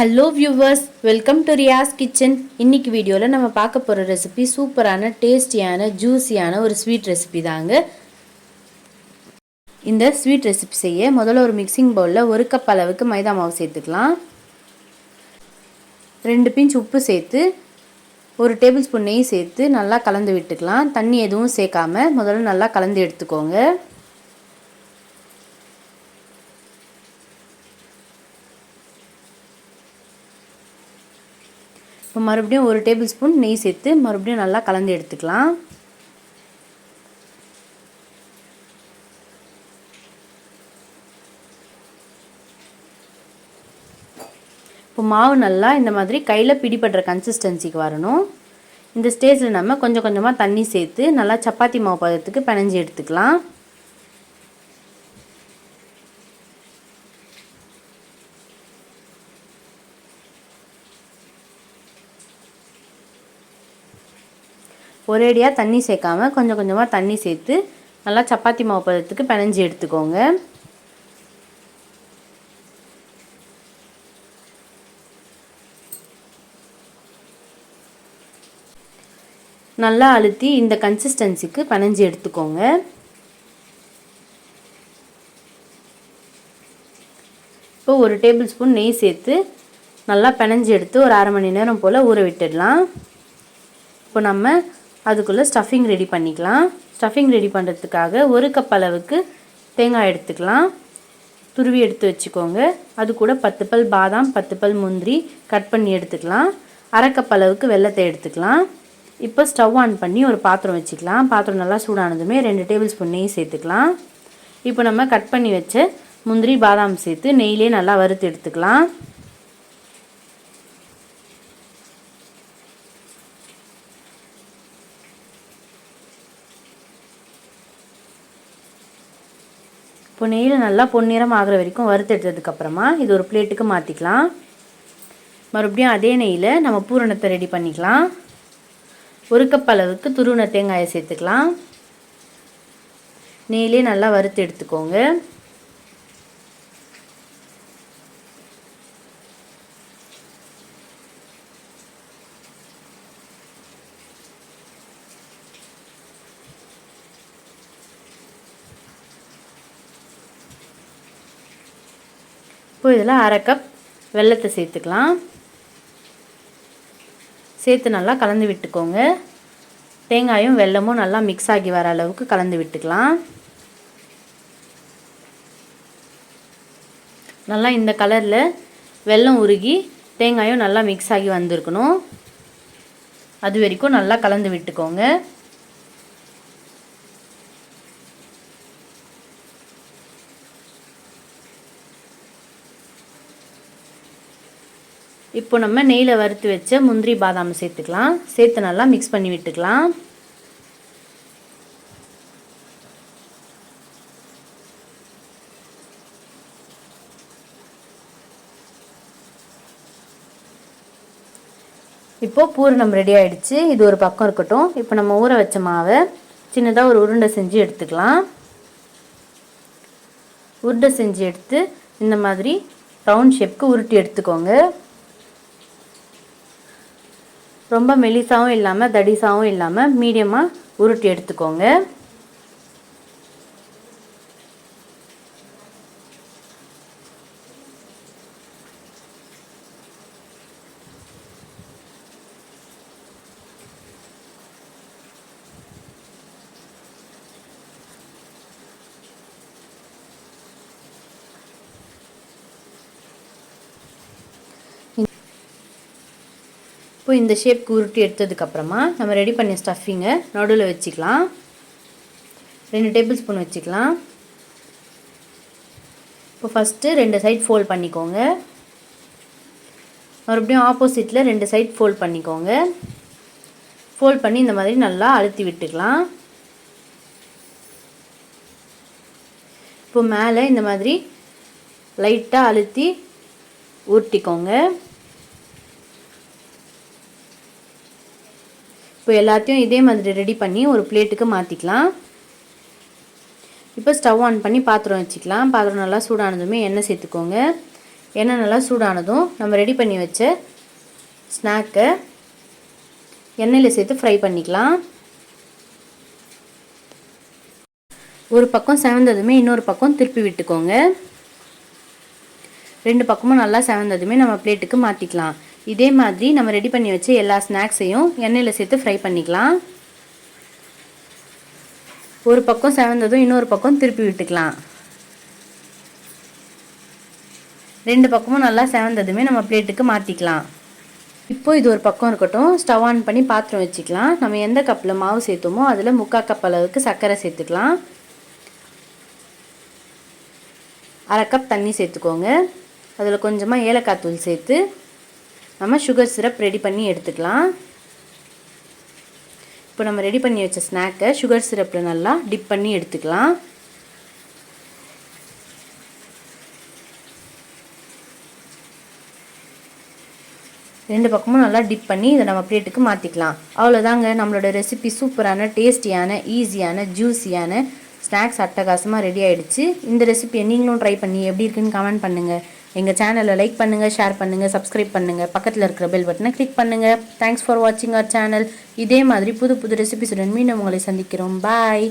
Hello viewers welcome to Riyas kitchen இன்னைக்கு வீடியோவில் நம்ம பார்க்க போகிற ரெசிபி சூப்பரான டேஸ்டியான ஜூஸியான ஒரு ஸ்வீட் ரெசிபி தாங்க. இந்த ஸ்வீட் ரெசிபி செய்ய முதல்ல ஒரு மிக்சிங் பவுலில் ஒரு கப் அளவுக்கு மைதா மாவு சேர்த்துக்கலாம். ரெண்டு பிஞ்ச் உப்பு சேர்த்து ஒரு டேபிள் ஸ்பூன் நெய் சேர்த்து நல்லா கலந்து விட்டுக்கலாம். தண்ணி எதுவும் சேர்க்காம முதல்ல நல்லா கலந்து எடுத்துக்கோங்க. இப்போ மறுபடியும் ஒரு டேபிள் ஸ்பூன் நெய் சேர்த்து மறுபடியும் நல்லா கலந்து எடுத்துக்கலாம். இப்போ மாவு நல்லா இந்த மாதிரி கையில் பிடிபடுற கன்சிஸ்டன்சிக்கு வரணும். இந்த ஸ்டேஜில் நம்ம கொஞ்சம் கொஞ்சமாக தண்ணி சேர்த்து நல்லா சப்பாத்தி மாவு பதத்துக்கு பிணைஞ்சி எடுத்துக்கலாம். ஒரேடியாக தண்ணி சேர்க்காம கொஞ்சம் கொஞ்சமாக தண்ணி சேர்த்து நல்லா சப்பாத்தி மாவு பதத்துக்கு பினஞ்சி எடுத்துக்கோங்க. நல்லா அழுத்தி இந்த கன்சிஸ்டன்சிக்கு பினஞ்சி எடுத்துக்கோங்க. இப்போ ஒரு டேபிள் ஸ்பூன் நெய் சேர்த்து நல்லா பினஞ்சி எடுத்து ஒரு அரை மணி நேரம் போல் ஊற விட்டுடலாம். இப்போ நம்ம அதுக்குள்ளே ஸ்டஃபிங் ரெடி பண்ணிக்கலாம். ஸ்டஃபிங் ரெடி பண்ணுறதுக்காக ஒரு கப் அளவுக்கு தேங்காய் எடுத்துக்கலாம். துருவி எடுத்து வச்சுக்கோங்க. அது கூட பத்து பல் பாதாம் பத்து பல் முந்திரி கட் பண்ணி எடுத்துக்கலாம். அரை கப் அளவுக்கு வெள்ளத்தை எடுத்துக்கலாம். இப்போ ஸ்டவ் ஆன் பண்ணி ஒரு பாத்திரம் வச்சுக்கலாம். பாத்திரம் நல்லா சூடானதுமே ரெண்டு டேபிள் ஸ்பூன் நெய் சேர்த்துக்கலாம். இப்போ நம்ம கட் பண்ணி வச்ச முந்திரி பாதாம் சேர்த்து நெய்லேயே நல்லா வறுத்து எடுத்துக்கலாம். இப்போ நெய்யில் நல்லா பொன்னிறம் ஆகிற வரைக்கும் வறுத்து எடுத்ததுக்கப்புறமா இது ஒரு பிளேட்டுக்கு மாற்றிக்கலாம் மறுபடியும் அதே நெய்யில் நம்ம பூரணத்தை ரெடி பண்ணிக்கலாம். ஒரு கப் அளவுக்கு துருவன தேங்காயை சேர்த்துக்கலாம். நெய்லே நல்லா வறுத்து எடுத்துக்கோங்க. இப்போ இதில் அரை கப் வெள்ளத்தை சேர்த்துக்கலாம். சேர்த்து நல்லா கலந்து விட்டுக்கோங்க. தேங்காயும் வெல்லமும் நல்லா மிக்ஸ் ஆகி வர அளவுக்கு கலந்து விட்டுக்கலாம். நல்லா இந்த கலரில் வெல்லம் உருகி தேங்காயும் நல்லா மிக்ஸ் ஆகி வந்திருக்கணும். அது வரைக்கும் நல்லா கலந்து விட்டுக்கோங்க. இப்போ நம்ம நெய்யில் வறுத்து வச்ச முந்திரி பாதாம் சேர்த்துக்கலாம். சேர்த்து நல்லா மிக்ஸ் பண்ணி விட்டுக்கலாம். இப்போது பூரணம் ரெடி ஆகிடுச்சு இது ஒரு பக்கம் இருக்கட்டும். இப்போ நம்ம ஊற வச்ச மாவை சின்னதாக ஒரு உருண்டை செஞ்சு எடுத்துக்கலாம். உருண்டை செஞ்சு எடுத்து இந்த மாதிரி ரவுண்ட் ஷேப்க்கு உருட்டி எடுத்துக்கோங்க. ரொம்ப மெலிசாவும் இல்லாமல் தடிசாவும் இல்லாமல் மீடியமாக உருட்டி எடுத்துக்கோங்க. இப்போ இந்த ஷேப்க்கு உருட்டி எடுத்ததுக்கப்புறமா நம்ம ரெடி பண்ண ஸ்டஃபிங்கை நடுவில் வச்சுக்கலாம். ரெண்டு டேபிள் ஸ்பூன் வச்சுக்கலாம். இப்போ ஃபஸ்ட்டு ரெண்டு சைட் ஃபோல்ட் பண்ணிக்கோங்க. மறுபடியும் ஆப்போசிட்டில் ரெண்டு சைட் ஃபோல்ட் பண்ணிக்கோங்க. ஃபோல்ட் பண்ணி இந்த மாதிரி நல்லா அழுத்தி விட்டுக்கலாம். இப்போ மேலே இந்த மாதிரி லைட்டாக அழுத்தி உருட்டிக்கோங்க. இப்போ எல்லாத்தையும் இதே மாதிரி ரெடி பண்ணி ஒரு பிளேட்டுக்கு மாற்றிக்கலாம் இப்போ ஸ்டவ் ஆன் பண்ணி பாத்திரம் வச்சுக்கலாம். பாத்திரம் நல்லா சூடானதுமே எண்ணெய் சேர்த்துக்கோங்க. எண்ணெய் நல்லா சூடானதும் நம்ம ரெடி பண்ணி வச்ச ஸ்நாக்கை எண்ணெயில் சேர்த்து ஃப்ரை பண்ணிக்கலாம். ஒரு பக்கம் செவந்ததுமே இன்னொரு பக்கம் திருப்பி விட்டுக்கோங்க. ரெண்டு பக்கமும் நல்லா செவந்ததுமே நம்ம பிளேட்டுக்கு மாற்றிக்கலாம் இதே மாதிரி நம்ம ரெடி பண்ணி வச்சு எல்லா ஸ்நாக்ஸையும் எண்ணெயில் சேர்த்து ஃப்ரை பண்ணிக்கலாம். ஒரு பக்கம் செவந்ததும் இன்னொரு பக்கம் திருப்பி விட்டுக்கலாம். ரெண்டு பக்கமும் நல்லா செவந்ததுமே நம்ம பிளேட்டுக்கு மாற்றிக்கலாம் இப்போ இது ஒரு பக்கம் இருக்கட்டும். ஸ்டவ் ஆன் பண்ணி பாத்திரம் வச்சுக்கலாம். நம்ம எந்த கப்பில் மாவு சேர்த்தோமோ அதில் முக்கால் கப் அளவுக்கு சர்க்கரை சேர்த்துக்கலாம். அரை கப் தண்ணி சேர்த்துக்கோங்க. அதில் கொஞ்சமாக ஏலக்காய் தூள் சேர்த்து நம்ம சுகர் சிரப் ரெடி பண்ணி எடுத்துக்கலாம். இப்போ நம்ம ரெடி பண்ணி வச்ச ஸ்நாக்கை சுகர் சிரப்பில் நல்லா டிப் பண்ணி எடுத்துக்கலாம். ரெண்டு பக்கமும் நல்லா டிப் பண்ணி இதை நம்ம பிளேட்டுக்கு மாற்றிக்கலாம் அவ்வளோதாங்க நம்மளோட ரெசிபி சூப்பரான டேஸ்டியான ஈஸியான ஜூஸியான ஸ்நாக்ஸ் அட்டகாசமாக ரெடி ஆகிடுச்சு இந்த ரெசிபியை நீங்களும் ட்ரை பண்ணி எப்படி இருக்குன்னு கமெண்ட் பண்ணுங்கள் எங்கள் சேனலை லைக் பண்ணுங்கள் ஷேர் பண்ணுங்கள் சப்ஸ்கிரைப் பண்ணுங்கள் பக்கத்தில் இருக்கிற பெல் பட்டனை கிளிக் பண்ணுங்கள் தேங்க்ஸ் ஃபார் வாட்சிங் அவர் சேனல் இதே மாதிரி புது புது ரெசிபிஸுடன் மீண்டும் உங்களை சந்திக்கிறோம். பாய்